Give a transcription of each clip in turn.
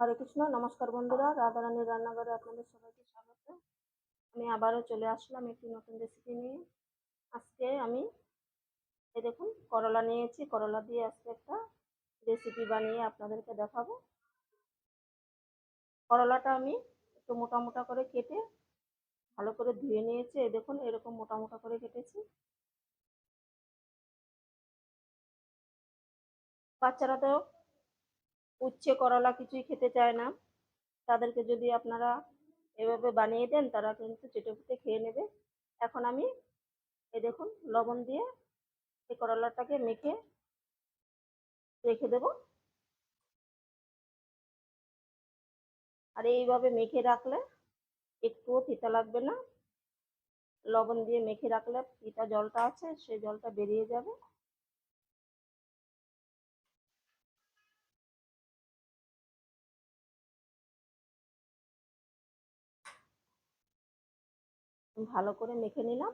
হরে কৃষ্ণ, নমস্কার বন্ধুরা রাধারানীর রান্নাঘরে আপনাদের সবাইকে স্বাগত। আমি আবারও চলে আসলাম একটি নতুন রেসিপি নিয়ে। আজকে আমি, এই দেখুন, করলা নিয়েছি, করলা দিয়ে আজকে একটা রেসিপি বানিয়ে আপনাদেরকে দেখাবো। করলাটা আমি একটু মোটা মোটা করে কেটে ভালো করে ধুয়ে নিয়েছি। এই দেখুন, এরকম মোটা মোটা করে কেটেছি। বাচ্চারা তো উচ্ছে করলা কিছুই খেতে চায় না। তাদেরকে যদি আপনারা এভাবে বানিয়ে দেন, তারা কিন্তু চেটে ফুটে খেয়ে নেবে। এখন আমি এ দেখুন, লবণ দিয়ে এই করলাটাকে মেখে রেখে দেব। আর এইভাবে মেখে রাখলে একটুও তিতা লাগবে না। লবণ দিয়ে মেখে রাখলে তিতা জলটা আছে সেই জলটা বেরিয়ে যাবে। ভালো করে মেখে নিলাম।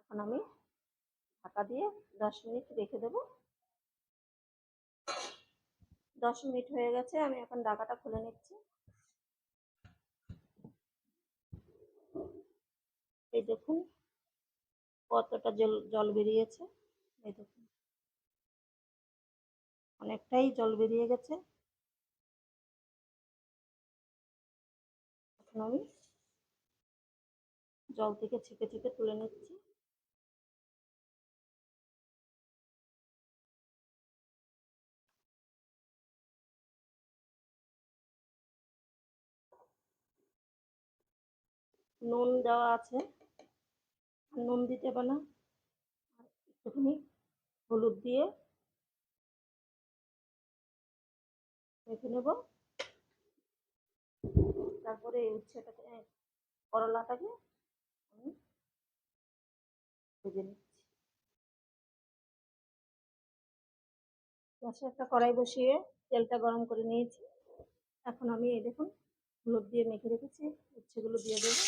এখন আমি ঢাকা দিয়ে দশ মিনিট রেখে দেব। দশ মিনিট হয়ে গেছে, আমি এখন ঢাকাটা খুলে নিচ্ছি। এই দেখুন কতটা জল জল বেরিয়েছে। এই দেখুন। অনেকটাই জল বেরিয়ে গেছে। এখন আমি জল থেকে ছেঁকে ছেঁকে তুলে নিচ্ছি। নুন দেওয়া আছে। নুন দিতে হবে না। একটুখানি হলুদ দিয়ে মেখে নেব। তারপরে এই উচ্ছেটাকে করলাটাকে ভেজে নিচ্ছি। গ্যাসে একটা কড়াই বসিয়ে তেলটা গরম করে নিয়েছি। এখন আমি এই দেখুন হলুদ দিয়ে মেখে রেখেছি, উচ্ছেগুলো দিয়ে দেবো।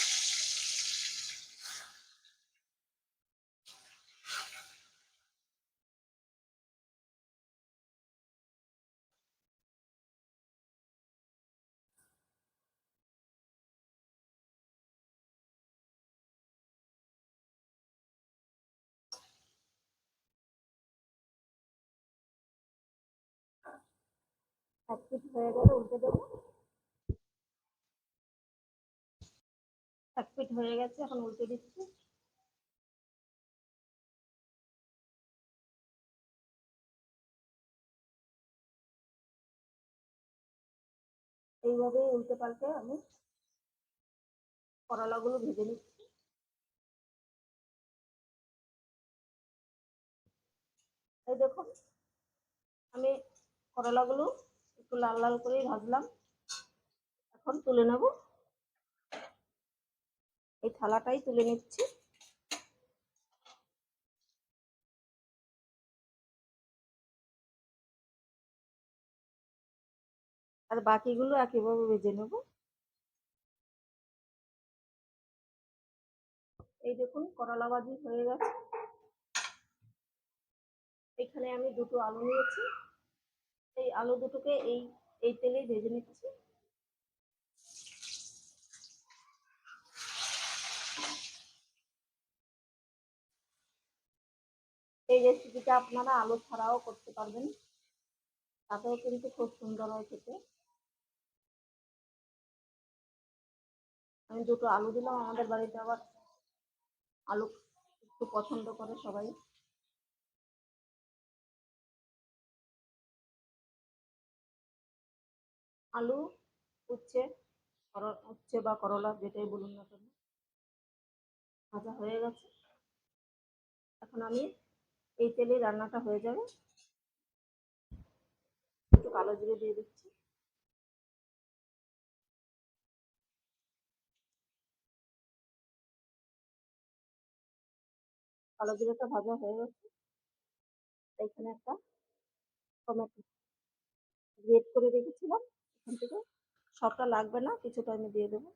পিঠ হয়ে গেলে উল্টে দেবো। এক হয়ে গেছে, এখন উল্টে দিচ্ছি। এইভাবে উল্টে পাল্টে আমি করলাগুলো ভেজে নিচ্ছি। এই দেখুন, আমি করলাগুলো একটু লাল লাল করেই ভাজলাম। এখন তুলে নেব। এই থালাটাই তুলে নিচ্ছি। আর বাকিগুলো একইভাবে ভেজে নেব। এই দেখুন, করলা ভাজি হয়ে গেছে। এখানে আমি দুটো আলু নিয়েছি। এই আলু দুটোকে এই এই তেলেই ভেজে নিচ্ছি। এই রেসিপিটা আপনারা আলু ছাড়াও করতে পারবেন। তাতেও কিন্তু খুব সুন্দর হয় খেতে। আমি দুটো আলু দিলাম, আমাদের বাড়িতে আবার আলু একটু পছন্দ করে সবাই। আলু, উচ্ছে উচ্ছে বা করলা যেটাই বলুন না কেন। ভাজা হয়ে গেছে। এখন আমি এই তেলে রান্নাটা হয়ে যাবে। একটু কালো জিরে দিয়ে দিচ্ছি। কালো জিরেটা ভাজা হয়ে গেছে। এখানে একটা টমেটো গ্রেট করে রেখেছিলাম। এখান থেকে। সবটা লাগবে না কিছুটা আমি দিয়ে দেবো।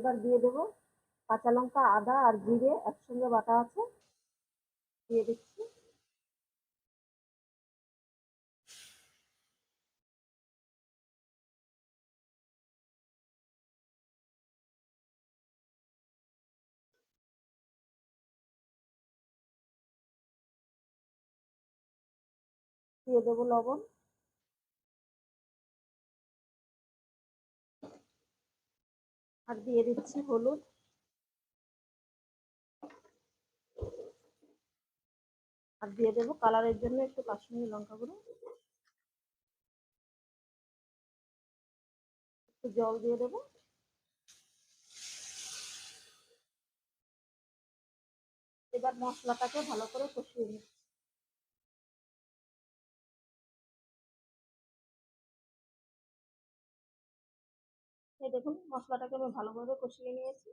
এবার দিয়ে দেবো কাঁচা লঙ্কা, আদা আর জিরে একসঙ্গে বাটা আছে। দিয়ে দিচ্ছি। দিয়ে দেবো লবণ। আর দিয়ে দিচ্ছি হলুদ। আর দিয়ে দেবো কালারের জন্য একটু কাশ্মীরি লঙ্কা গুঁড়ো। একটু জল দিয়ে দেবো। এবার মশলাটাকে ভালো করে কষিয়ে নিই মশলাটাকে আমি ভালোভাবে কষিয়ে নিয়েছি।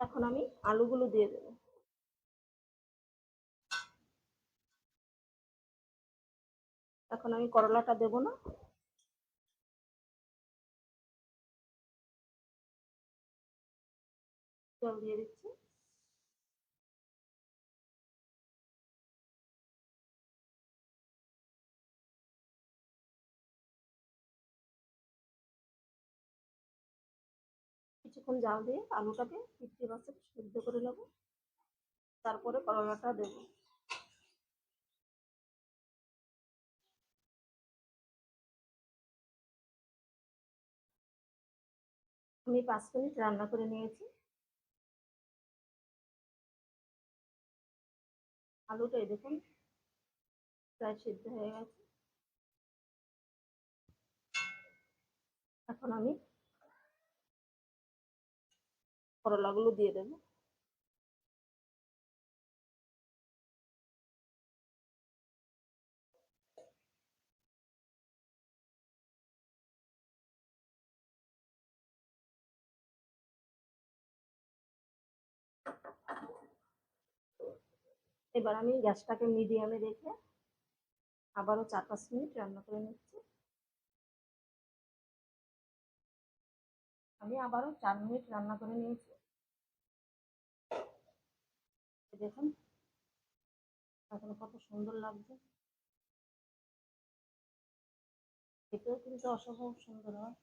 এখন আমি আলুগুলো দিয়ে দেবো। এখন আমি করলাটা দেব না। জল দিয়ে দিচ্ছি। কিছুক্ষণ জাল দিয়ে আলুটাকে ফিফটি পার্সেন্ট সিদ্ধ করে নেব। তারপরে করলাটা দেব। আমি পাঁচ মিনিট রান্না করে নিয়েছি। আলুটা দেখুন, প্রায় সিদ্ধ হয়ে গেছে। এখন আমি করলাগুলো দিয়ে দেবো। এবার আমি গ্যাসটাকে মিডিয়ামে রেখে আবারও চার পাঁচ মিনিট রান্না করে নিচ্ছি। আমি আবারও চার মিনিট রান্না করে নিয়েছি। দেখুন। এখন কত সুন্দর লাগছে। খেতেও কিন্তু অসম্ভব সুন্দর, হয়।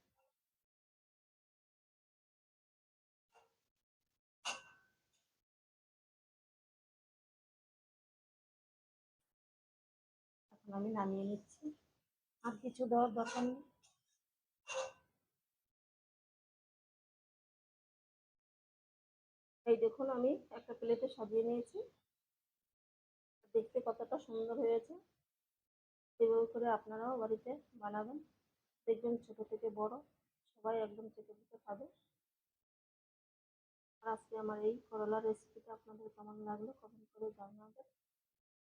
এখন আমি নামিয়ে নিচ্ছি। আর কিছু দেওয়ার দরকার নেই। এই দেখুন, আমি একটা প্লেটে সাজিয়ে নিয়েছি। দেখতে কতটা সুন্দর হয়েছে। এভাবে করে আপনারাও বাড়িতে বানাবেন। দেখবেন ছোট থেকে বড় সবাই একদম চেটে পুটে খাবে। আর আজকে আমার এই করলার রেসিপিটা আপনাদের কেমন লাগল কমেন্ট করে জানাবেন।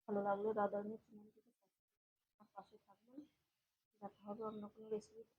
ভালো লাগলে রাধারণী চ্যানেলটিকে পাশে থাকবেন। দেখা হবে অন্য কোনো রেসিপিতে